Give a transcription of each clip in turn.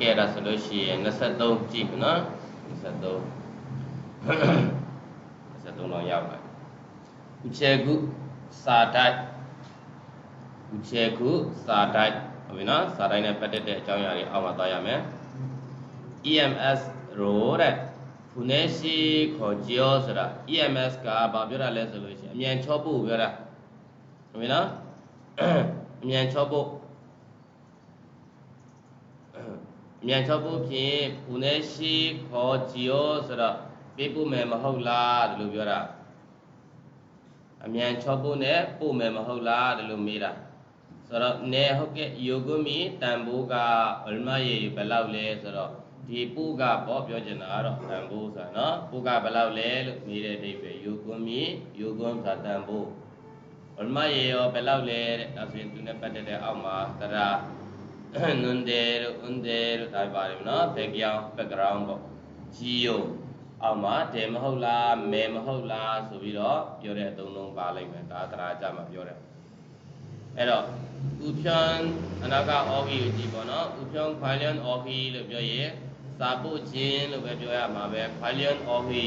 ကဲဒါဆိုလို့ရှိရင်23ကြည့်မယ်နော်23 23တော့ရောက်လာဥချေကုစာတိုက်ဥချေကုစာတိုက်ဟုတ်ပြီနော်စာတိုက်နဲ့ပတ်သက်တဲ့အကြောင်းအရာတွေအောက်မှာသွားရမယ် EMS ရိုတဲ့ဖူနေရှိခေါ်ကြောဆိုတာ EMS ကဘာပြောတာလဲဆိုလို့ရှိရင်အမြန်ချောဖို့ပြောတာဟုတ်ပြီနော်အမြန်ချောဖို့အ မြန်ချောဖို့ဖြင့်ဖူနေရှိခေါ်ကြောဆိုတော့ပေးဖို့မယ်မဟုတ်လားဒီလိုပြောတာအမြန်ချောဖို့နဲ့ပို့မယ်မဟုတ်လားဒီလိုမေးတာဆိုတော့နေဟုတ်ကဲ့ယိုဂုမီတန်ဖိုးကဘယ်မှရေဘယ်လောက်လဲဆိုတော့ဒီပုကပေါ့ပြောချင်တာကတော့တန်ဖိုးဆိုတာနော်ပုကဘယ်လောက်လဲလို့မေးတဲ့အဓိပ္ပာယ်ယိုဂုမီယိုဂုံဆိုတာတန်ဖိုးဘယ်မှရေရောဘယ်လောက်လဲတဲ့ဒါဆိုရင်သူနဲ့ပတ်သက်တဲ့အောက်မှာတရာ နွန်ဒေတို့အွန်ဒေတို့ဒါပါတယ်နော် background background ပေါ့ဂျီယိုအောက်မှာတယ်မဟုတ်လားမဲမဟုတ်လားဆိုပြီးတော့ပြောတဲ့အသုံးလုံးပါလိုက်မယ်ဒါသရာကြမှာပြောတယ်အဲ့တော့ဥဖြန်အနာကအော်ဂီကိုကြည့်ပေါ့နော်ဥဖြန်ခွိုင်လျန်အော်ဂီလို့ပြောရင်စာပုတ်ခြင်းလို့ပဲပြောရမှာပဲခွိုင်လျန်အော်ဂီ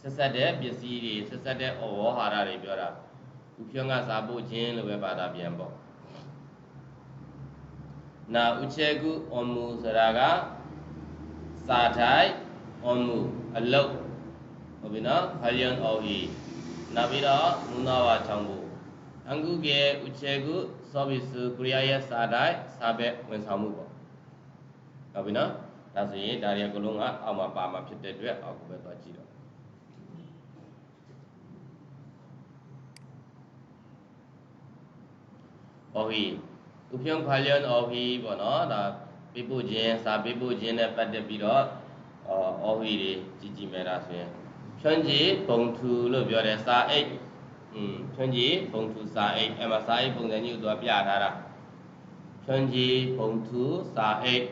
ဆက်ဆက်တဲ့ပစ္စည်းတွေဆက်ဆက်တဲ့ဩဝဟာရတွေပြောတာဥဖြန်ကစာပုတ်ခြင်းလို့ပဲဘာသာပြန်ပေါ့ နာဥချေကုအမူဆိုတာကစာထိုက်အမူအလုတ်ဟုတ်ပြီနော်ခွိုင်လျန်အော်ဂီနောက်ပြီးတော့မူနာဝါချောင်းဖို့အင်္ဂုကေဥချေကု service ကိုရီးယားရဲ့စာတိုင်းစာဘက်ဝန်ဆောင်မှုပေါ့ဟုတ်ပြီနော်ဒါဆိုရင်ဒါတွေအကုန်လုံးကအောက်မှာပါမှာဖြစ်တဲ့အတွက်အောက်ကိုပဲသွားကြည့်တော့အော်ဟီ ဥပြုံးခွာလျန်အော်ဟီပေါ့နော်ဒါပေးပို့ခြင်းစာပေးပို့ခြင်းနဲ့ပတ်သက်ပြီးတော့အော်ဟီတွေကြည့်ကြည့်မယ်ဒါဆိုရင်ဖြွန်းကြီးဘုံထူလို့ပြောတယ်စာအိတ်อืมဖြွန်းကြီးဘုံထူစာအိတ်အဲ့မှာစာအိတ်ပုံစံကြီးကိုသူကပြထားတာဖြွန်းကြီးဘုံထူစာအိတ်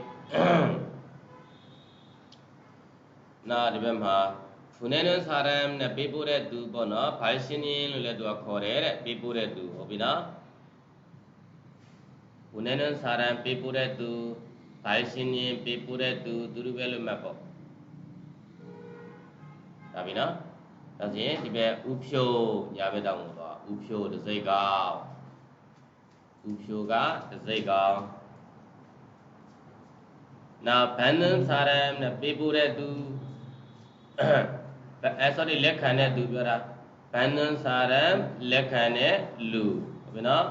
နာဒီဘက်မှာဖုန်နေနစာရမ်နဲ့ပေးပို့တဲ့သူပေါ့နော်ဖိုင်ရှင်င်းလို့လည်းသူကခေါ်တယ်တဲ့ပေးပို့တဲ့သူဟုတ်ပြီနော် ဖုန်နေနစာရမ်ပေးပို့တဲ့သူဖိုင်ရှင်င်းပေးပို့တဲ့သူသူတို့ပဲလို့မှတ်ပေါ့ဒါပြီနော်ဒါဆိုရင်ဒီဘက်ဥဖြိုညာဘက်တောင်ကိုသွားဥဖြိုတစ်စိတ်ကောင်ဥဖြိုကတစ်စိတ်ကောင်နာဘန္နန်စာရမ်နဲ့ပေးပို့တဲ့သူအဲ sorry လက်ခံတဲ့သူပြောတာဘန္နန်စာရမ်လက်ခံတဲ့လူဟုတ်ပြီနော်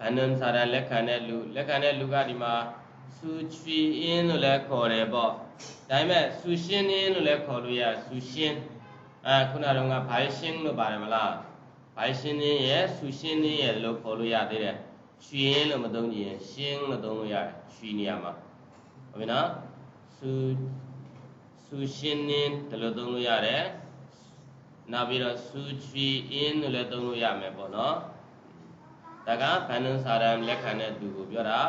ဘန္နန်စာရမ်လက်ခံတဲ့လူလက်ခံတဲ့လူကဒီမှာဆူချွီအင်းလို့လည်းခေါ်တယ်ပေါ့ဒါပေမဲ့ဆူရှင်းအင်းလို့လည်းခေါ်လို့ရဆူရှင်းအဲခုနကတော့ဘိုင်ရှင်းလို့ပါတယ်မလားဘိုင်ရှင်းင်းရဲ့ဆူရှင်းင်းရဲ့လို့ခေါ်လို့ရသေးတယ်ရွှီရင်းလို့မသုံးကြည့်ရင်ရှင်းလို့သုံးလို့ရတယ်ရွှီနေရာမှာဟုတ်ပြီနော်ဆူဆူရှင်းင်းတယ်လို့သုံးလို့ရတယ်နောက်ပြီးတော့ဆူချွီအင်းလို့လည်းသုံးလို့ရမယ်ပေါ့နော် ဒါကဘန္နန်စာရမ်လက်ခံတဲ့သူကိုပြောတာ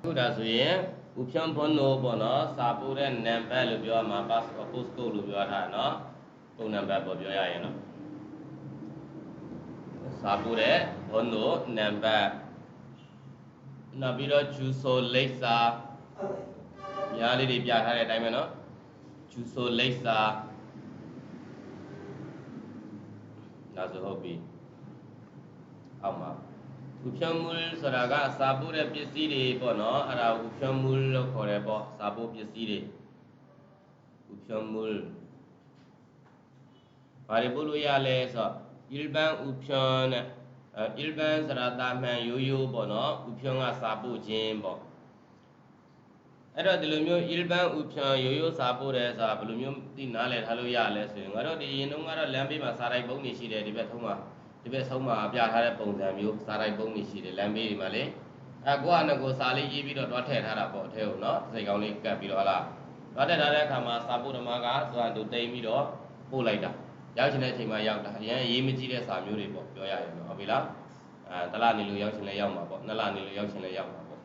ခုဒါဆိုရင်ဥဖြံဘွန်နိုပေါ့နော်စာပို့တဲ့နံပါတ်လို့ပြောရမှာ passport postcode လို့ပြောထားတာနော်ပုံနံပါတ်ပေါ့ပြောရရင်နော်စာပို့တဲ့ဘွန်နိုနံပါတ်နောက်ပြီးတော့ဂျူဆိုလိပ်စာညားလေးတွေပြထားတဲ့အတိုင်းပဲနော်ဂျူဆိုလိပ်စာနောက်ဆိုဟုတ်ပြီ အောက်မှာဥဖြံမူလဆိုတာကစာပို့တဲ့ပစ္စည်းတွေပေါ့နော်အဲ့ဒါဥဖြံမူလလို့ခေါ်တယ်ပေါ့စာပို့ပစ္စည်းတွေဥဖြံမူလဘာတွေပို့လို့ရလဲဆိုတော့ ilban ဥဖြံနဲ့အဲ ilban ဆိုတာတာမှန်ရိုးရိုးပေါ့နော်ဥဖြံကစာပို့ခြင်းပေါ့အဲ့တော့ဒီလိုမျိုး ilban ဥဖြံရိုးရိုးစာပို့တယ်ဆိုတာဘယ်လိုမျိုးသိနားလည်ထားလို့ရလဲဆိုရင်ငါတို့ဒီရင်တုန်းကတော့လမ်းဘေးမှာစာတိုက်ပုံးနေရှိတယ်ဒီဘက်ထုံးမှာ ဒီဘက်ဆုံးမှာပြထားတဲ့ပုံစံမျိုးစာတိုက်ပုံးနေရှိတယ်လမ်းဘေးတွေမှာလေအဲကိုကနဲ့ကိုစာလေးရေးပြီးတော့တွားထည့်ထားတာပေါ့အထဲကိုနော်စိတ်ကောင်းလေးကပ်ပြီးတော့ဟလားတွားထည့်ထားတဲ့အခါမှာစာပို့ဓမ္မကသွားတူတိမ်ပြီးတော့ပို့လိုက်တာရောက်ချင်တဲ့အချိန်မှာရောက်တာအရင်ရေးမကြည့်တဲ့စာမျိုးတွေပေါ့ပြောရရင်တော့ဟုတ်ပြီလားအဲတလနေလို့ရောက်ချင်လဲရောက်မှာပေါ့နှစ်လနေလို့ရောက်ချင်လဲရောက်မှာပေါ့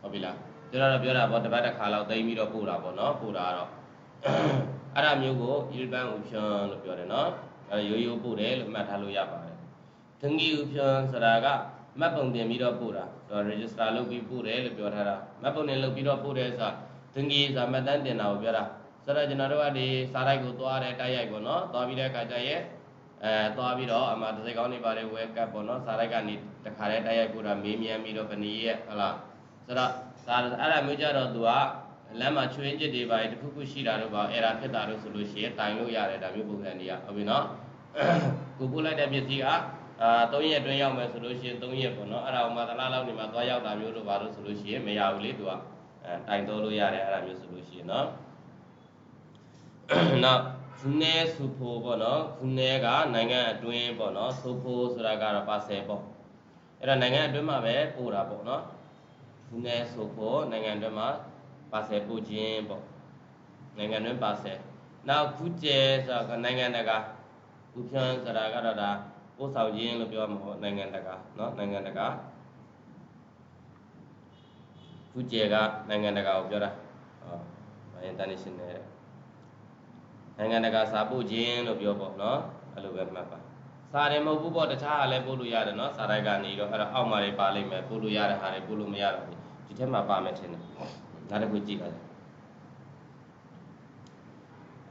ဟုတ်ပြီလားပြောတော့ပြောတာပေါ့တစ်ပတ်တစ်ခါလောက်တိမ်ပြီးတော့ပို့တာပေါ့နော်ပို့တာကတော့အဲ့ဒါမျိုးကို ilban option လို့ပြောတယ်နော်အဲရိုးရိုးပို့တယ်လို့မှတ်ထားလို့ရပါတယ် ဒငီဥဖြန်ဆိုတာကမတ်ပုံတင်ပြီးတော့ပို့တာဆိုတော့ register လုပ်ပြီးပို့တယ်လို့ပြောထားတာမတ်ပုံတင်လုပ်ပြီးတော့ပို့တယ်ဆိုတာသင်္ကေစာမှတ်တမ်းတင်တာကိုပြောတာဆိုတော့ကျွန်တော်တို့ကဒီစာရိုက်ကိုသွားတယ်တိုက်ရိုက်ပေါ့နော်သွားပြီးတဲ့အခါကျရဲ့အဲသွားပြီးတော့အမှတစ်စိတ်ကောင်းနေပါတယ်ဝဲကပ်ပေါ့နော်စာရိုက်ကနေတခါတည်းတိုက်ရိုက်ပို့တာမေးမြန်းပြီးတော့ဗနီရဲ့ဟလားဆိုတော့စာအဲ့ဒါမျိုးကြတော့သူကလမ်းမှာချွေးကျစ်တွေပါတခုခုရှိတာတော့ပါအဲ့ဒါဖြစ်တာလို့ဆိုလို့ရှိရင်တိုင်လို့ရတယ်ဒါမျိုးပုံစံတွေကဟုတ်ပြီနော်ကိုပို့လိုက်တဲ့ပစ္စည်းက အာ3ရက်အတွင်းရောက်မယ်ဆိုလို့ရှိရင်3ရက်ပေါ့နော်အဲ့ဒါဥမာသလားလောက်နေမှာသွားရောက်တာမျိုးတို့ပါလို့ဆိုလို့ရှိရင်မရဘူးလေသူကအဲတိုင်တော်လို့ရတယ်အဲ့ဒါမျိုးဆိုလို့ရှိရင်နော်နောက်ခုနေစုဖို့ပေါ့နော်ခုနေကနိုင်ငံအတွင်းပေါ့နော်စုဖို့ဆိုတာကတော့ပါဆယ်ပေါ့အဲ့တော့နိုင်ငံအတွင်းမှာပဲပို့တာပေါ့နော်ခုနေစုဖို့နိုင်ငံအတွင်းမှာပါဆယ်ပို့ခြင်းပေါ့နိုင်ငံအတွင်းပါဆယ်နောက်ခုကျဲဆိုတာကနိုင်ငံတကာခုဖြန်းဆိုတာကတော့ဒါ ပို့ဆောင်ခြင်းလို့ပြောမှာပေါ့နိုင်ငံတကာเนาะနိုင်ငံတကာခုကျဲကနိုင်ငံတကာကိုပြောတာဟော international နိုင်ငံတကာစာပို့ခြင်းလို့ပြောပေါ့เนาะအဲ့လိုပဲမှတ်ပါစာတယ်မဟုတ်ဘူးပေါ့တခြားဟာလည်းပို့လို့ရတယ်เนาะစာရိုက်ကနေတော့အဲ့တော့အောက်မှာတွေပါလိမ့်မယ်ပို့လို့ရတဲ့ဟာတွေပို့လို့မရတော့ဘူးဒီထက်မှာပါမယ်ထင်တယ်နောက်တစ်ခုကြည့်ပါ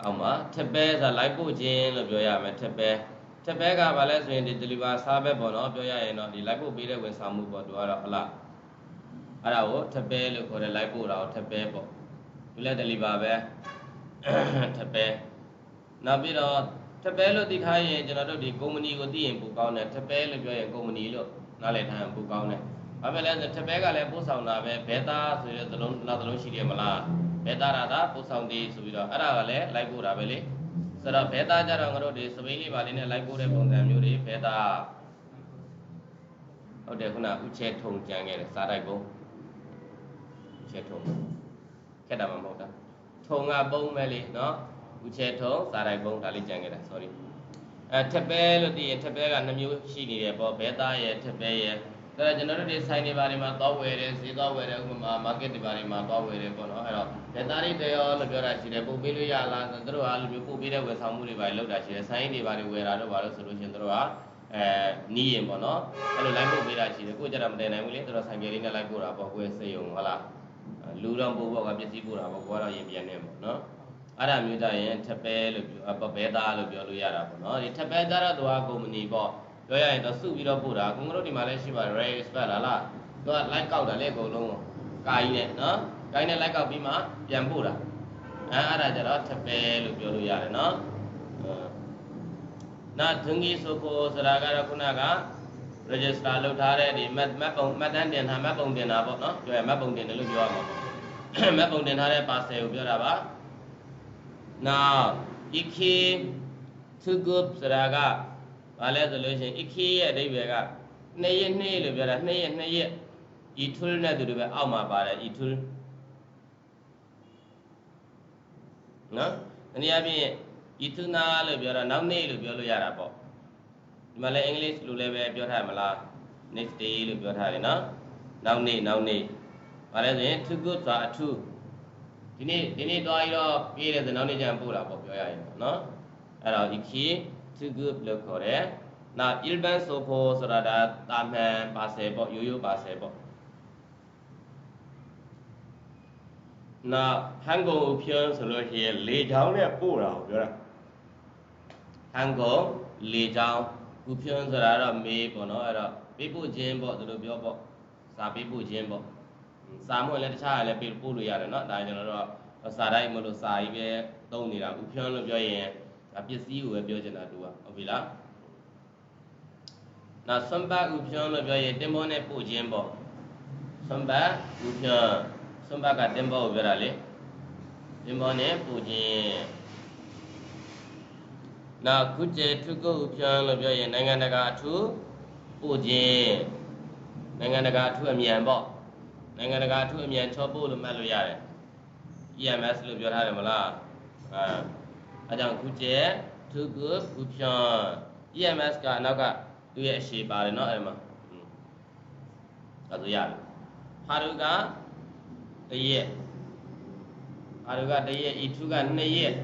အောက်မှာထက်ပဲဆိုလိုက်ပို့ခြင်းလို့ပြောရမယ်ထက်ပဲ ထက်ပဲကဘာလဲဆိုရင်ဒီ deliver စားပဲပေါ့နော်ပြောရရင်တော့ဒီ live ပို့ပေးတဲ့ဝန်ဆောင်မှုပေါ့သူကတော့ဟလားအဲ့ဒါကိုထက်ပဲလို့ခေါ်တယ် live ပို့တာကိုထက်ပဲပေါ့သူလည်း deliver ပဲထက်ပဲနောက်ပြီးတော့ထက်ပဲလို့သိထားရင်ကျွန်တော်တို့ဒီ company ကိုသိရင်ပိုကောင်းတယ်ထက်ပဲလို့ပြောရင် company လို့နားလည်ထားရင်ပိုကောင်းတယ်ဘာဖြစ်လဲဆိုထက်ပဲကလည်းပို့ဆောင်တာပဲဘဲသားဆိုတဲ့သလုံးနောက်သလုံးရှိတယ်မလားဘဲသားရတာပို့ဆောင်သေးဆိုပြီးတော့အဲ့ဒါကလည်း live ပို့တာပဲလေ ဆိုတော့ဘဲသားကြတော့ငါတို့ဒီစပိန်လေးပါလေးနဲ့လိုက်ပို့တဲ့ပုံစံမျိုးတွေဘဲသားဟုတ်တယ်ခုနဥချဲထုံကြံခဲ့တယ်စားတိုက်ပုံဥချဲထုံခက်တာမှမဟုတ်တာထုံကပုံပဲလေနော်ဥချဲထုံစားတိုက်ပုံဒါလေးကြံခဲ့တာ sorry အဲထက်ပဲလို့သိရင်ထက်ပဲကနှမျိုးရှိနေတယ်ပေါ့ဘဲသားရဲ့ထက်ပဲရဲ့ ဒါတော့ကျွန်တော်တို့ဒီဆိုင်တွေဘာတွေမှာသွားဝယ်တယ်ဈေးသွားဝယ်တယ်ဥပမာ market တွေဘာတွေမှာသွားဝယ်တယ်ပေါ့နော်အဲ့တော့ဒေတာတွေတရောလို့ပြောတာရှိတယ်ပို့ပေးလို့ရလားသူတို့ကအဲ့လိုမျိုးပို့ပေးတဲ့ဝယ်ဆောင်မှုတွေဘာတွေလုပ်တာရှိတယ်ဆိုင်တွေဘာတွေဝယ်တာတော့ဘာလို့ဆိုလို့ရှိရင်သူတို့ကအဲနီးရင်ပေါ့နော်အဲ့လို line ပို့ပေးတာရှိတယ်ကိုကြတော့မတင်နိုင်ဘူးလေသူတို့ဆိုင်ကလေးနဲ့ line ပို့တာပေါ့ကိုယ်စေယုံဟုတ်လားလူတော့ပို့ပေါ့ကပစ္စည်းပို့တာပေါ့ကိုကတော့ရင်ပြန်နေပေါ့နော်အဲ့ဒါမျိုးကြရင်ထပ်ပဲလို့ပြောဘဲသားလို့ပြောလို့ရတာပေါ့နော်ဒီထပ်ပဲကြတော့သူကကုမ္ပဏီပေါ့ ပြောရရင်တော့စုပြီးတော့ပို့တာကိုငါတို့ဒီမှာလည်းရှိပါတယ် race ပဲလားလားသူက like ကောက်တာလေအကုန်လုံးကာကြီးနဲ့နော်ကာကြီးနဲ့ like ကောက်ပြီးမှပြန်ပို့တာအဲအဲ့ဒါကြတော့ထပ်ပဲလို့ပြောလို့ရတယ်နော်နာဒွန်ကြီးဆိုဖို့ဆိုတာကတော့ခုနက register လုပ်ထားတဲ့ဒီ map map ပုံ map တန်းတင်ထား map ပုံတင်တာပေါ့နော်ပြောရ map ပုံတင်တယ်လို့ပြောရမှာပေါ့ map ပုံတင်ထားတဲ့ parcel ကိုပြောတာပါ now iki to group ဆိုတာက ဘာလဲဆိုလို့ရှိရင် iki ရဲ့အဓိပ္ပာယ်ကနှစ်ရက်နှစ်ရက်လို့ပြောတာနှစ်ရက်နှစ်ရက် itul နဲ့တူတူပဲအောက်မှာပါတယ် itul နော်ဒီနေ့အပြင် ituna လို့ပြောတာနောက်နေ့လို့ပြောလို့ရတာပေါ့ဒီမှာလည်း English လိုလည်းပဲပြောထားမလား next day လို့ပြောထားတယ်နော်နောက်နေ့နောက်နေ့ဘာလဲဆိုရင် to good ဆိုတာအထူးဒီနေ့ဒီနေ့တွားပြီးတော့ပြေးတယ်ဆိုနောက်နေ့ကျရင်ပို့တာပေါ့ပြောရရင်ပေါ့နော်အဲ့တော့ iki to good လို့ခေါ်တယ်နောက် ilban sopo ဆိုတာဒါတာမန်ပါဆယ်ပေါ့ရိုးရိုးပါဆယ်ပေါ့နောက်ဟန်ကုန်ဖြန်းဆိုလို့ရှိရင်လေချောင်းနဲ့ပို့တာကိုပြောတာဟန်ကုန်လေချောင်းဥဖြန်းဆိုတာတော့မေးပေါ့နော်အဲ့တော့ပေးပို့ခြင်းပေါ့သူတို့ပြောပေါ့စာပေးပို့ခြင်းပေါ့စာမဟုတ်လည်းတခြားလည်းပေးပို့လို့ရတယ်နော်ဒါကျွန်တော်တို့စာတိုင်းမလို့စာကြီးပဲသုံးနေတာဥဖြန်းလို့ပြောရင် ပစ္စည်းကိုပဲပြောချင်တာတူอ่ะဟုတ်ပြီလားနောက်ဆွမ်ဘတ်ဥဖြန်းလို့ပြောရင်တင်မောနဲ့ပို့ခြင်းပေါ့ဆွမ်ဘတ်ဥဖြန်းဆွမ်ဘတ်ကတင်မောကိုပြောတာလေတင်မောနဲ့ပို့ခြင်းနောက်ခုကျေထုကုတ်ဖြန်းလို့ပြောရင်နိုင်ငံတကာအထူးပို့ခြင်းနိုင်ငံတကာအထူးအမြန်ပေါ့နိုင်ငံတကာအထူးအမြန်ချောပို့လို့မှတ်လို့ရတယ် EMS လို့ပြောထားတယ်မလားအဲ အဲကြောင့်ခုကျေထုကုတ်ခုဖြန်း EMS ကအနောက်ကသူ့ရဲ့အရှိပါတယ်เนาะအဲ့မှာအဲဒါဆိုရတယ်ဟာရုကတရက်ဟာရုကတရက်ဤထုက2ရက်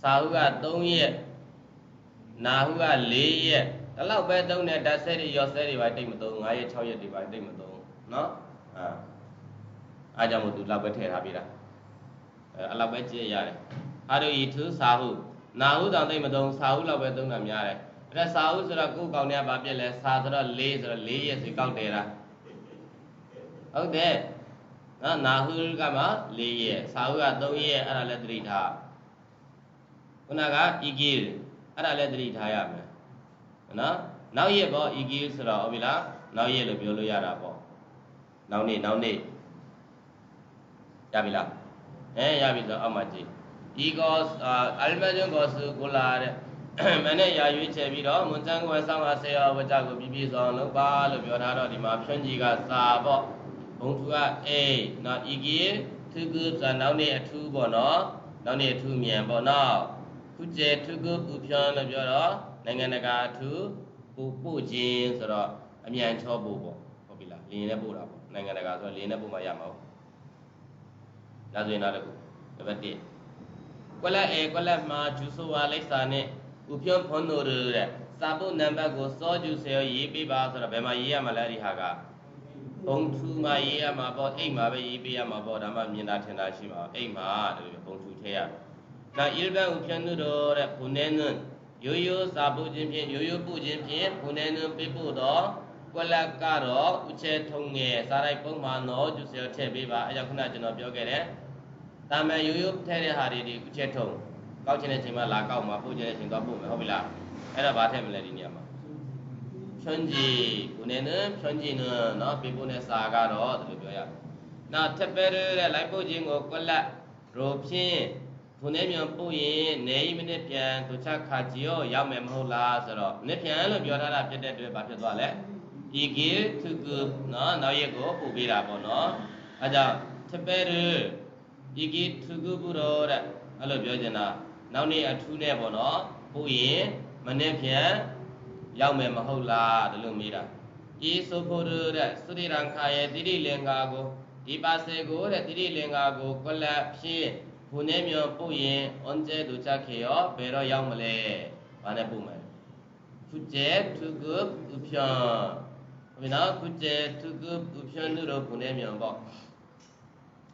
စာဟုက3ရက်နာဟုက4ရက် ဒီလောက်ပဲသုံးတယ်ဓာတ်ဆဲတွေရောဆဲတွေပါတိတ်မသုံး9ရက်6ရက်တွေပါတိတ်မသုံးနော်အာအားကြောင့်မို့သူလောက်ပဲထည့်ထားပြီးတာအဲအဲ့လောက်ပဲကြည့်ရတယ် အာတို့ဤသူစာဟုနာဟုတောင်တိတ်မသုံးစာဟုလောက်ပဲသုံးတာများတယ်အဲ့ဒါစာဟုဆိုတော့ကိုယ်ကောင်တွေကဘာပြက်လဲစာဆိုတော့၄ဆိုတော့၄ရက်စီကောက်တယ်လားဟုတ်တယ်နော်နာဟုကမှ၄ရက်စာဟုက3ရက်အဲ့ဒါလည်းသတိထားခုနက igil အဲ့ဒါလည်းသတိထားရမယ်နော်နောက်ရက်ပေါ့ igil ဆိုတော့ဟုတ်ပြီလားနောက်ရက်လို့ပြောလို့ရတာပေါ့နောက်နေ့နောက်နေ့ရပြီလားအဲရပြီဆိုအောက်မှာကြည့် egos almajon gos ကိုလာတဲ့မနဲ့ရာရွေးချယ်ပြီးတော့မွန်ချန်ကိုဆောင်းအားဆေယဝကြကိုပြပြဆောင်လုပ်ပါလို့ပြောထားတော့ဒီမှာဖြွန်းကြီးကစာပေါ့ဘုံသူကအေးနော် igil သူကဆိုနောက်နေ့အထူးပေါ့နော်နောက်နေ့အထူးမြန်ပေါ့နော်ခုကျဲသူကပူဖြန်းလို့ပြောတော့နိုင်ငံတကာအထူးပို့ပို့ခြင်းဆိုတော့အမြန်ချောပို့ပေါ့ဟုတ်ပြီလားလင်းနဲ့ပို့တာပေါ့နိုင်ငံတကာဆိုတော့လင်းနဲ့ပို့မှရမှာဟုတ်ဒါဆိုရင်တော့တကူနံပါတ်1 ကွက်လက်အေကွက်လက်မှာဂျူဆိုဝါလိပ်စာနဲ့ဥပြုံးဖွန်းတို့တဲ့စာပုတ်နံပါတ်ကိုစောဂျူဆယ်ရေးပေးပါဆိုတော့ဘယ်မှာရေးရမှာလဲဒီဟာကဘုံထူမှာရေးရမှာပေါ့အိမ်မှာပဲရေးပေးရမှာပေါ့ဒါမှမြင်တာထင်တာရှိမှာအိမ်မှာတကယ်ဘုံထူထဲရနောက်ဣလဘန်ဥပြုံးတို့တဲ့ဘုန်နေနွန်းရိုးရိုးစာပုတ်ခြင်းဖြင့်ရိုးရိုးပုတ်ခြင်းဖြင့်ဘုန်နေနွန်းပေးဖို့တော့ကွက်လက်ကတော့ဥချဲထုံငယ်စားလိုက်ပုံမှန်တော့ဂျူဆယ်ထည့်ပေးပါအဲကြောင့်ခုနကျွန်တော်ပြောခဲ့တယ် တာမန်ရိုးရိုးထဲတဲ့ဟာတွေဒီဥချဲထုံကောက်ချင်တဲ့ချိန်မှာလာကောက်မှာပို့ချင်တဲ့ချိန်တော့ပို့မယ်ဟုတ်ပြီလားအဲ့ဒါဘာထည့်မလဲဒီနေရာမှာဖြွန်းကြီးကိုနေနဲ့ဖြွန်းကြီးနဲ့နော်ပြပို့နဲ့စာကတော့ဒီလိုပြောရနောက်ထပ်ပဲတဲ့လိုက်ပို့ခြင်းကိုကွက်လက်ရိုဖြင့်ခုနေမြန်ပို့ရင်နေမိနစ်ပြန်သူချခါကြည့်ရောရောက်မယ်မဟုတ်လားဆိုတော့မိနစ်ပြန်လို့ပြောထားတာဖြစ်တဲ့အတွက်ဘာဖြစ်သွားလဲ igil to good နော်နောက်ရက်ကိုပို့ပေးတာပေါ့နော်အဲကြောင့်ထပ်ပဲ igil to good ဘုရောတဲ့အဲ့လိုပြောချင်တာနောက်နေ့အထူးနဲ့ပေါ့နော်ပို့ရင်မနေ့ပြန်ရောက်မယ်မဟုတ်လားဒီလိုမေးတာဤဆိုဖို့တဲ့သုရိရံခာရဲ့တိရိလင်္ကာကိုဒီပါစေကိုတဲ့တိရိလင်္ကာကိုကွက်လက်ဖြင့်ဘုန်နေမြောပို့ရင်အွန်ကျဲသူချက်ခေရောဘယ်တော့ရောက်မလဲဘာနဲ့ပို့မလဲခုကျဲသူကုဥဖြံဘယ်နော်ခုကျဲသူကုဥဖြံတို့ဘုန်နေမြောပေါ့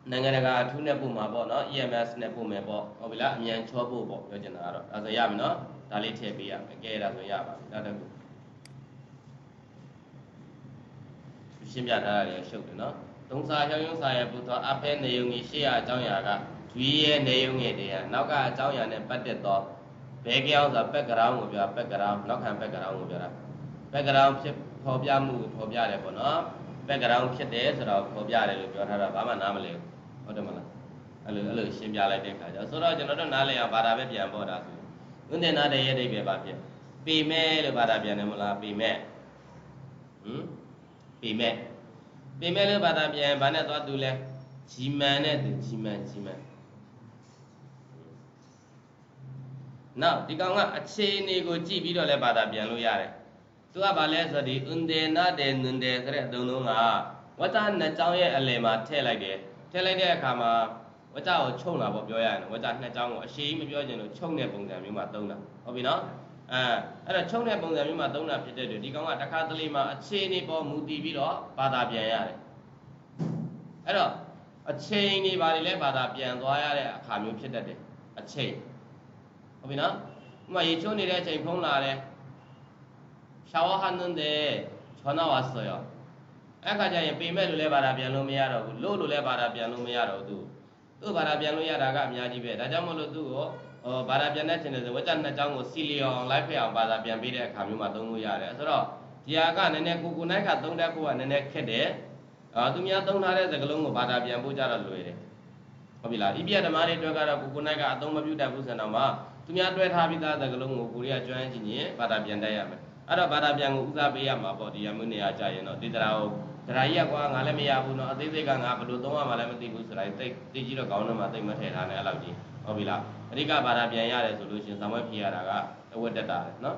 နိုင်ငံတကာအထူးနဲ့ပို့မှာပေါ့နော် EMS နဲ့ပို့မယ်ပေါ့ဟုတ်ပြီလားအမြန်ချောပို့ပေါ့ပြောချင်တာကတော့ဒါဆိုရပြီနော်ဒါလေးထည့်ပေးရမယ်ကဲဒါဆိုရပါပြီဒါတကူရှင်းပြထားတာလည်းရှုပ်တယ်နော်သုံးစာဟျောင်းယုံစာရဲ့ဘုသောအဖဲနေယုံကြီးရှေ့ရအကြောင်းအရာကဒွီရဲ့နေယုံရဲ့တရားနောက်ကအကြောင်းအရာနဲ့ပတ်သက်သောဘဲကြောင်းဆိုဘက်ကရောင်းကိုပြောဘက်ကရောင်းနောက်ခံဘက်ကရောင်းကိုပြောတာဘက်ကရောင်းဖြစ်ဖော်ပြမှုကိုဖော်ပြတယ်ပေါ့နော် ဘက်ကရောင်းဖြစ်တယ်ဆိုတော့ဖော်ပြတယ်လို့ပြောထားတာဘာမှနားမလည်ဘူးဟုတ်တယ်မလားအဲ့လိုအဲ့လိုရှင်းပြလိုက်တဲ့ခါကျဆိုတော့ကျွန်တော်တို့နားလည်အောင်ဘာသာပဲပြန်ပေါ်တာဆိုဥဒ္ဒေနာတဲ့ရဲ့အိဗေဘာဖြစ်ပေမဲ့လို့ဘာသာပြန်တယ်မလားပေမဲ့ဟမ်ပေမဲ့ပေမဲ့လို့ဘာသာပြန်ဘာနဲ့သွားတူလဲဂျီမန်နဲ့တူဂျီမန်ဂျီမန်နောက်ဒီကောင်ကအခြေအနေကိုကြည့်ပြီးတော့လဲဘာသာပြန်လို့ရတယ် သူကဘာလဲဆိုတော့ဒီဥဒ္ဒေနာတဲ့နွန်တယ်ဆိုတဲ့အသုံးလုံးကဝတ္တနှစ်ကြောင်းရဲ့အလယ်မှာထည့်လိုက်တယ်ထည့်လိုက်တဲ့အခါမှာဝကြကိုချုံတာပေါ့ပြောရရင်ဝကြနှစ်ကြောင်းကိုအရှိမပြောချင်လို့ချုံတဲ့ပုံစံမျိုးမှာသုံးတာဟုတ်ပြီနော်အဲအဲ့တော့ချုံတဲ့ပုံစံမျိုးမှာသုံးတာဖြစ်တဲ့အတွက်ဒီကောင်ကတစ်ခါတလေမှာအခြေအနေပေါ်မူတည်ပြီးတော့ဘာသာပြန်ရတယ်အဲ့တော့အချိန်တွေဘာတွေလဲဘာသာပြန်သွားရတဲ့အခါမျိုးဖြစ်တတ်တယ်အချိန်ဟုတ်ပြီနော်ဥပမာရေချုံနေတဲ့အချိန်ဖုံးလာတယ် 샤워하는데전화왔어요အဲ့ခါကျရင်ပေမဲ့လို့လဲဘာသာပြန်လို့မရတော့ဘူးလို့လို့လဲဘာသာပြန်လို့မရတော့ဘူးသူ့ဘာသာပြန်လို့ရတာကအများကြီးပဲဒါကြောင့်မလို့သူ့ကိုဟောဘာသာပြန်တဲ့ချိန်တွေဝကြနှစ်ကြောင်းကိုစီလီအောင်လိုက်ဖက်အောင်ဘာသာပြန်ပေးတဲ့အခါမျိုးမှာသုံးလို့ရတယ်ဆိုတော့ဒီဟာကနည်းနည်းကိုကိုနိုင်ကသုံးတတ်ဖို့ကနည်းနည်းခက်တယ်အာသူများသုံးထားတဲ့စကားလုံးကိုဘာသာပြန်ဖို့ကြတော့လွယ်တယ်ဟုတ်ပြီလားဣပိယဓမ္မတွေအတွက်ကတော့ကိုကိုနိုင်ကအသုံးမပြုတတ်ဘူးဆိုတော့မှသူများတွဲထားပြီးသားစကားလုံးကိုကိုရီးယားကျွမ်းကျင်ရင်ဘာသာပြန်တတ်ရမယ် အဲ့တော့ဘာသာပြန်ကိုဦးစားပေးရမှာပေါ့ဒီရမွေးနေရာကြာရင်တော့ဒီတရားကိုတရားကြီးကွာငါလည်းမရဘူးနော်အသေးစိတ်ကငါဘယ်လိုသုံးရမှာလည်းမသိဘူးဆိုတာသိသိကြည့်တော့ကောင်းတော့မှသိမထည့်ထားနဲ့အဲ့လောက်ကြီးဟုတ်ပြီလားအဓိကဘာသာပြန်ရတယ်ဆိုလို့ရှင်ဇာမွဲဖြေရတာကအဝတ်တက်တာလေနော်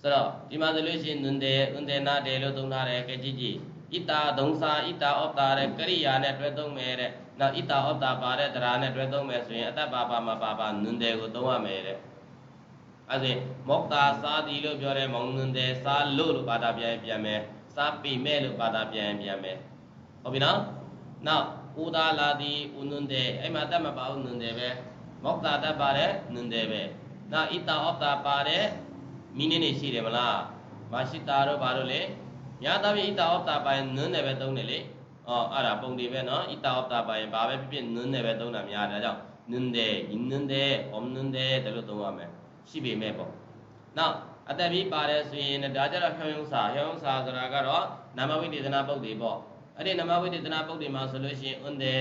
ဆိုတော့ဒီမှာဆိုလို့ရှင်နွန်တယ်ဥန်တယ်နာတယ်လို့သုံးထားတယ်ကဲကြည့်ကြည့်ဣတာဒုံစာဣတာဩတာတဲ့ကရိယာနဲ့တွဲသုံးမယ်တဲ့နောက်ဣတာဩတာပါတဲ့တရားနဲ့တွဲသုံးမယ်ဆိုရင်အတ္တပါပါမပါပါနွန်တယ်ကိုသုံးရမယ်တဲ့ အဲ့ဒါမောက္ကာစာဒီလို့ပြောတဲ့မောင်ငွန်တဲ့စာလို့လို့ဘာသာပြန်ပြန်မယ်စာပေမဲ့လို့ဘာသာပြန်ပြန်မယ်ဟုတ်ပြီနော်နောက်ဥဒါလာဒီဥနွန်တဲ့အဲ့မှာတတ်မပါဘူးနွန်တဲ့ပဲမောက္ကာတတ်ပါတဲ့နွန်တဲ့ပဲနောက်ဣတာဩတာပါတဲ့မိနစ်နေရှိတယ်မလားမရှိတာတော့ဘာလို့လဲညာတပိဣတာဩတာပါရင်နွန်တဲ့ပဲသုံးတယ်လေအော်အဲ့ဒါပုံတွေပဲနော်ဣတာဩတာပါရင်ဘာပဲဖြစ်ဖြစ်နွန်တဲ့ပဲသုံးတာများတယ်ဒါကြောင့်နွန်တဲ့ညွန်တဲ့ဩနွန်တဲ့ဒါလို့သုံးရမယ် ရှိပေမဲ့ပေါ့နောက်အတ္တပြီးပါတယ်ဆိုရင်ဒါကြတော့ဖြောင်းယုံစာဖြောင်းယုံစာဆိုတာကတော့နာမဝိတေသနာပုတ်တွေပေါ့အဲ့ဒီနာမဝိတေသနာပုတ်တွေမှာဆိုလို့ရှိရင်ဥန္ဒေ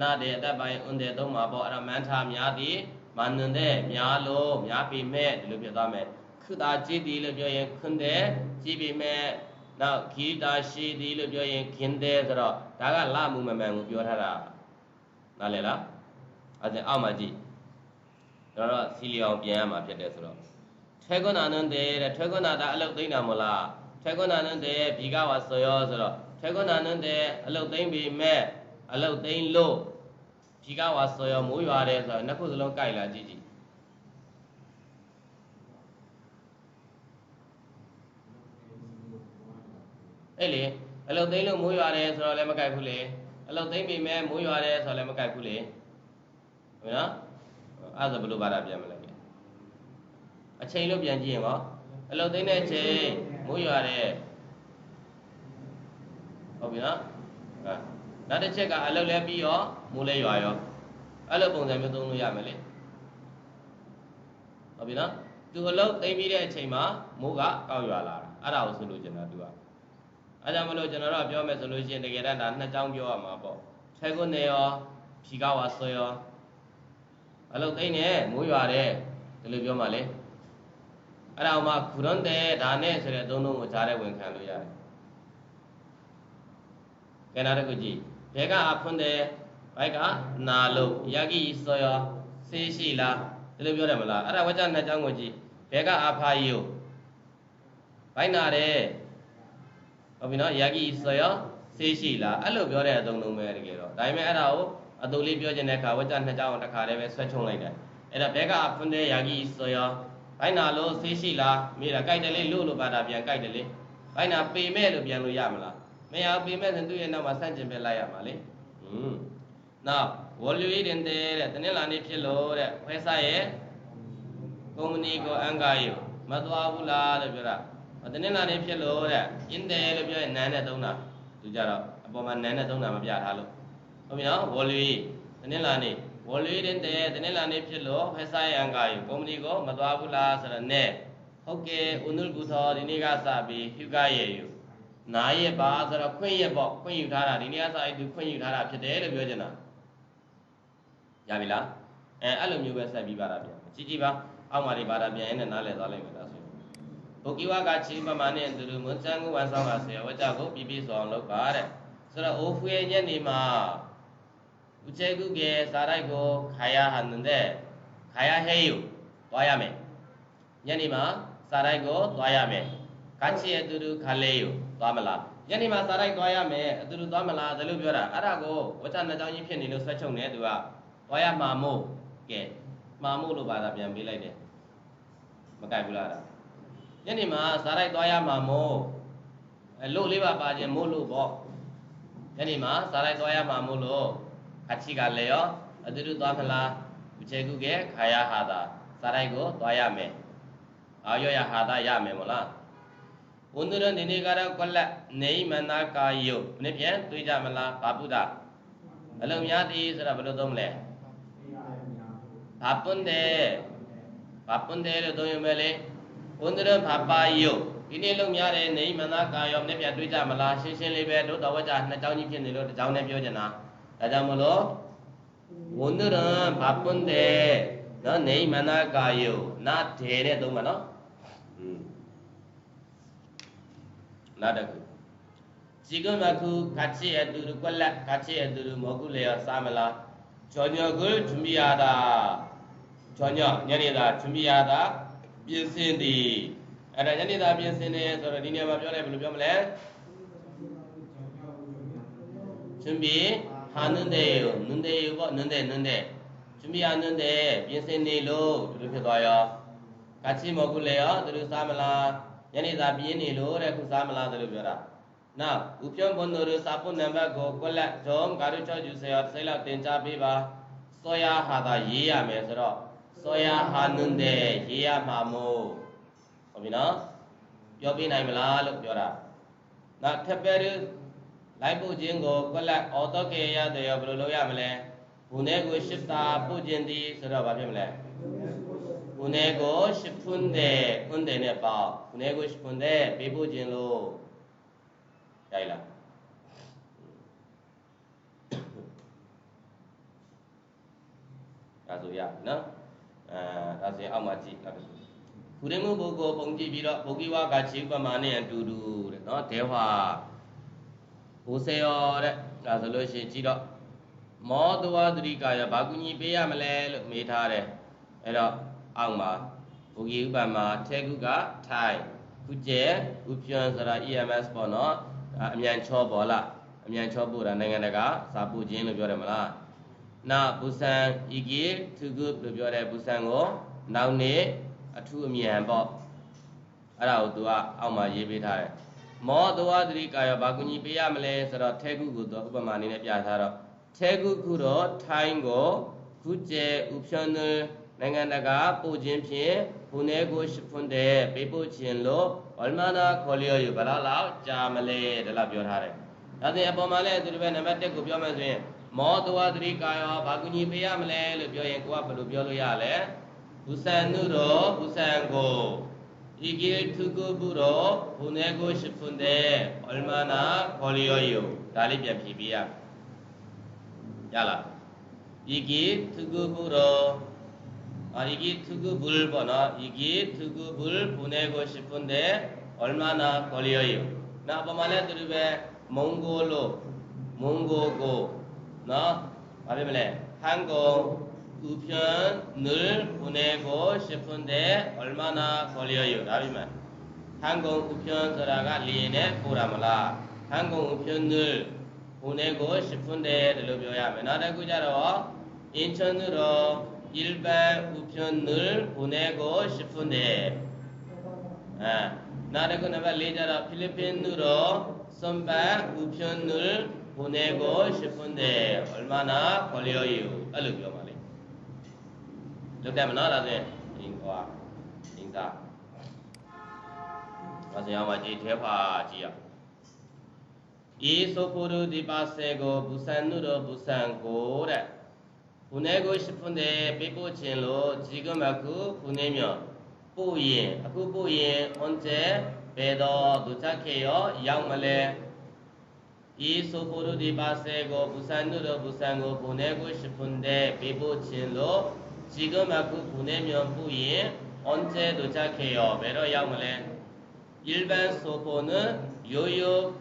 နာဒေအတ္တပိုင်းဥန္ဒေသုံးမှာပေါ့အဲ့ဒါမန္ထာများသည်မန္နန္တဲ့များလို့များပေမဲ့ဒီလိုပြောသွားမယ်ခုတာကြည်သည်လို့ပြောရင်ခွန်းတဲ့ကြည်ပေမဲ့နောက်ခီတာရှိသည်လို့ပြောရင်ခင်းတဲ့ဆိုတော့ဒါကလမှုမမှန်ကိုပြောထားတာနားလည်လားအဲ့ဒါအောက်မှာကြည့် တော့တော့စီလီအောင်ပြန်ရမှာဖြစ်တယ်ဆိုတော့ထေကွနာနန္တေတဲ့ထေကွနာတာအလုတ်သိမ့်တာမလားထေကွနာနန္တေဘီကဝါဆိုရောဆိုတော့ထေကွနာနန္တေအလုတ်သိမ့်ပြီမဲ့အလုတ်သိမ့်လို့ဘီကဝါဆိုရောမိုးရွာတယ်ဆိုတော့နှစ်ခုစလုံးကြိုက်လာကြည့်ကြည့်အဲ့လေအလုတ်သိမ့်လို့မိုးရွာတယ်ဆိုတော့လည်းမကြိုက်ဘူးလေအလုတ်သိမ့်ပြီမဲ့မိုးရွာတယ်ဆိုတော့လည်းမကြိုက်ဘူးလေဟုတ်နော် အဲ့ဒါဘယ်လိုပါတာပြန်မလဲအချိန်လို့ပြန်ကြည့်ရင်ကောအလုတ်သိမ်းတဲ့အချိန်မိုးရွာတယ်ဟုတ်ပြီနော်အဲနောက်တစ်ချက်ကအလုတ်လဲပြီးရောမိုးလဲရွာရောအဲ့လိုပုံစံမျိုးသုံးလို့ရမယ်လေဟုတ်ပြီနော်သူအလုတ်သိမ်းပြီးတဲ့အချိန်မှာမိုးကကောက်ရွာလာတာအဲ့ဒါကိုဆိုလို့ကျွန်တော်သူကအဲကြောင့်မလို့ကျွန်တော်တို့ပြောမယ်ဆိုလို့ရှိရင်တကယ်တမ်းဒါနှစ်ကြောင်းပြောရမှာပေါ့ထဲကုနေရောဖြီကဝါဆွေရော အလုတ်သိမ်းနေမိုးရွာတယ်ဒီလိုပြောမှလေအဲ့ဒါမှခုရွန်တဲ့ဒါနဲ့ဆိုတဲ့အသုံးလုံးကိုကြားတဲ့ဝင်ခံလို့ရတယ်ကဲနာတခုကြည့်ဘဲကအဖွန်းတဲ့ဘိုက်ကနာလို့ယဂိစောယောဆေးရှိလားဒီလိုပြောတယ်မလားအဲ့ဒါဝကြနှစ်ကြောင်းကိုကြည့်ဘဲကအဖာယိုဘိုက်နာတယ်ဟုတ်ပြီနော်ယဂိစောယောဆေးရှိလားအဲ့လိုပြောတဲ့အသုံးလုံးပဲတကယ်တော့ဒါပေမဲ့အဲ့ဒါကို အတူလေးပြောချင်တဲ့အခါဝကြနှစ်ကြောင်းကိုတစ်ခါတည်းပဲဆွဲချုံလိုက်တယ်အဲ့ဒါဘဲကအဖွန်းတဲ့ယဂိစောယောဘိုင်နာလို့ဆေးရှိလားမေးတာကြိုက်တယ်လေလို့လို့ပါတာပြန်ကြိုက်တယ်လေဘိုင်နာပေမဲ့လို့ပြန်လို့ရမလားမရပေမဲ့ဆိုသူ့ရဲ့နောက်မှာဆန့်ကျင်ပဲလိုက်ရမှာလေဟွန်းနောက်ဝလျူရင်တဲ့တဲ့တနင်္လာနေ့ဖြစ်လို့တဲ့ခွဲစားရဲ့ကုမ္ပဏီကိုအန်ကာယူမသွားဘူးလားလို့ပြောတာတနင်္လာနေ့ဖြစ်လို့တဲ့အင်းတယ်လို့ပြောရင်နန်းနဲ့သုံးတာသူကြတော့အပေါ်မှာနန်းနဲ့သုံးတာမပြထားလို့ ဟုတ်ပြီနော်ဝလျူတနင်္လာနေ့ဝလွေးတဲ့တနင်္လာနေ့ဖြစ်လို့ဖက်ဆိုင်အန်ကာယူကုမ္ပဏီကိုမသွားဘူးလားဆိုတော့နဲ့ဟုတ်ကဲ့ဥနုကုသောဒီနေ့ကစပြီးဟျူကရဲ့ယူနားရဲ့ပါဆိုတော့ခွင့်ရပေါ့ခွင့်ယူထားတာဒီနေ့ကစပြီးသူခွင့်ယူထားတာဖြစ်တယ်လို့ပြောချင်တာရပြီလားအဲအဲ့လိုမျိုးပဲဆက်ပြီးပါတာပြန်ကြည့်ကြည့်ပါအောက်မှာလေးပါတာပြန်ရင်လည်းနားလည်သွားလိမ့်မယ်ဒါဆိုရင်ဘုကိဝကချီပမာနဲ့သူတို့မွန်းစံကိုဝန်ဆောင်ပါဆေဝကြကိုပြပြဆိုအောင်လုပ်ပါတဲ့ဆိုတော့အိုးဖွေညက်နေမှာ 우체국에 살아있고 가야 하는데 가야 해요. 와야매. 년이마 살아있고 와야매. 같이 애들을 갈래요. 와말라. 년이마 살아있고 와야매. 애들을 와말라. 들로 벼라. 알아고 어쩐 나장이 편이로 설정내 누가 와야 마모. 게. 마모로 받아ပြန်ပေးလိုက်တယ်မကြိုက်ဘူးလားညနေမှာစားလိုက်သွားရမှာမို့အဲလို့လေးပါပါခြင်းမို့လို့ပေါ့ညနေမှာစားလိုက်သွားရမှာမို့လို့ 같이 갈래요? 어디로သွားမလား 우체국에 가야 하다. 사라이고 놔야매. 아여야 하다 야매 몰라. 오늘은 니네 가라 꼴라 내일 만날까요? 오늘 편တွေ့ကြမလား 바쁘다. အလုံးများသည် ဆိုတာ ဘယ်လိုသုံးမလဲ 바쁜데 바쁜데လို့သုံးရမယ်လေ 오늘은 바빠요. ဒီနေ့လုံးများတယ်နေမနာကာယောနေ့ပြန်တွေ့ကြမလားရှင်းရှင်းလေးပဲတို့တော်ဝကြနှစ်ကြောင်းကြီးဖြစ်နေလို့တစ်ကြောင်းနဲ့ပြောချင်တာ ဒါကြောင့်မလို့ 오늘은 바쁜데 너 내일 만날까요? 나 대래 동만 어? 음. 나다 그. 지금 그 같이 애들을 꼴라 같이 애들을 먹을래요? 싸mel라 저녁을 준비하다. 저녁 년이다 준비하다. ပြင်ဆင်သည်အဲ့ဒါညနေသားပြင်ဆင်တယ်ဆိုတော့ဒီနေရာမှာပြောလိုက်ဘယ်လိုပြောမလဲ 준비 하는 데에 없는 데에 이거 없는데 있는데 준비하는데 빈센니로 이렇게 봐요. 같이 먹을래요? 들으싸말라. 얘네다 비니로 레쿠싸말라 들으펴라. 나 우편 번호를 사본 넘버고 꼴라 좀 가르쳐 주세요. 셀라 된자 비바. 써야 하다 이해하면서 써야 하는데 이해하마모. 어미나? 여비 나이밀라 럭 벼라. 나 특별히 လိုက်ပို့ခြင်းကိုကွက်လက်အော်တော့ကေရတဲ့ရောဘယ်လိုလုပ်ရမလဲဘုန်နဲ့ကိုရှစ်တာပို့ခြင်းသည်ဆိုတော့ဘာဖြစ်မလဲဘုန်နဲ့ကိုရှစ်ဖွန်းတဲ့ဖွန်းတဲ့နဲ့ပေါ့ဘုန်နဲ့ကိုရှစ်ဖွန်းတဲ့ပေးပို့ခြင်းလို့ရိုက်လားဒါဆိုရနော်အဲဒါဆိုအောက်မှာကြည့်နောက်တစ်ခုခုရင်မှုပုဂ္ဂိုလ်ပုံကြည့်ပြီးတော့ဘုဂိဝါကခြေဥပမာနဲ့အတူတူတဲ့နော်ဒေဝါ ဆိုလို့ရှိရင်ကြည့်တော့မောတဝသတိကာယဘာကူညီပေးရမလဲလို့မေးထားတယ်အဲ့တော့အောက်မှာဘူဂီဥပမာထဲကုကထိုင်ခုကျဲဥပြန်ဆိုတာ EMS ပေါ့နော်ဒါအမြန်ချောပေါ်လာအမြန်ချောပို့တာနိုင်ငံတကာစာပို့ခြင်းလို့ပြောတယ်မလားနာဘူဆန်ဤကီသူကုလို့ပြောတဲ့ဘူဆန်ကိုနောက်နေ့အထူးအမြန်ပေါ့အဲ့ဒါကိုသူကအောက်မှာရေးပေးထားတယ် မောတဝသတိကာယဘာကူညီပေးရမလဲဆိုတော့ထဲကုကိုသူဥပမာအနေနဲ့ပြထားတော့ထဲကုခုတော့ထိုင်းကိုခုကျဲဥပြန်နိုင်ငံတကာပို့ခြင်းဖြင့်ဘုန်နေကိုရှိဖွန်းတဲ့ပေးပို့ခြင်းလို့ဝလမနာခေါ်လျော်ယူဘလားလောက်ကြာမလဲဒါလောက်ပြောထားတယ်။ဒါဆိုရင်အပေါ်မှာလည်းသူတို့ပဲနံပါတ်1ကိုပြောမယ်ဆိုရင်မောတဝသတိကာယောဘာကူညီပေးရမလဲလို့ပြောရင်ကိုကဘယ်လိုပြောလို့ရလဲ။ဘူဆန်နုရောဘူဆန်ကို 이길 특급으로 보내고 싶은데 얼마나 걸려요? 달리비안 비비야. 야라. 이길 특급으로 아, 이길 특급을 번호 이기 특급을 보내고 싶은데 얼마나 걸려요? 나 보만에 들으베 몽골로 몽고고 나 말하면 한국 우편을 보내고 싶은데 얼마나 걸려요? 라면 항공 우편 서라가 리엔에 보라말라. 항공 우편을 보내고 싶은데 하면 나를 구자로. 인천으로 일반 우편을 보내고 싶은데. 아, 나르고 나발 레자라. 필리핀으로 선박 우편을 보내고 싶은데 얼마나 걸려요? 알 လုတ်တယ်မနော်ဒါဆိုရင်ဒီဟောဒီသာဘာစရာမကြီးထဲပါကြည့်ရဤသို့ကိုရူဒီပါစေကိုဘူဆန်နုရဘူဆန်ကိုတဲ့ခုနေကိုရှိဖွန်တယ်ပြပို့ခြင်းလို့ဒီကမကူခုနေမြောပို့ရင်အခုပို့ရင်အွန်ကျဲဘယ်တော့ဒုချခေရောရောက်မလဲဤသို့ကိုရူဒီပါစေကိုဘူဆန်နုရဘူဆန်ကိုခုနေကိုရှိဖွန်တယ်ပြပို့ခြင်းလို့ 지금 아그 보내면 후에 언제 도착해요? 메러 양물에 일반 소포는 요요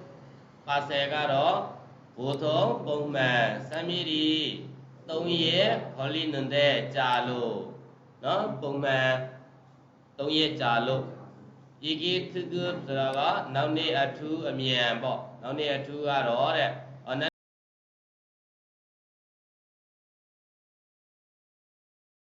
가세 가로 보통 봄만 3일이 동일에 걸리는데 자로 너 봄만 동일 자로 이게 특급 들어가 남네 아투 아미안 뭐 남네 아투 가로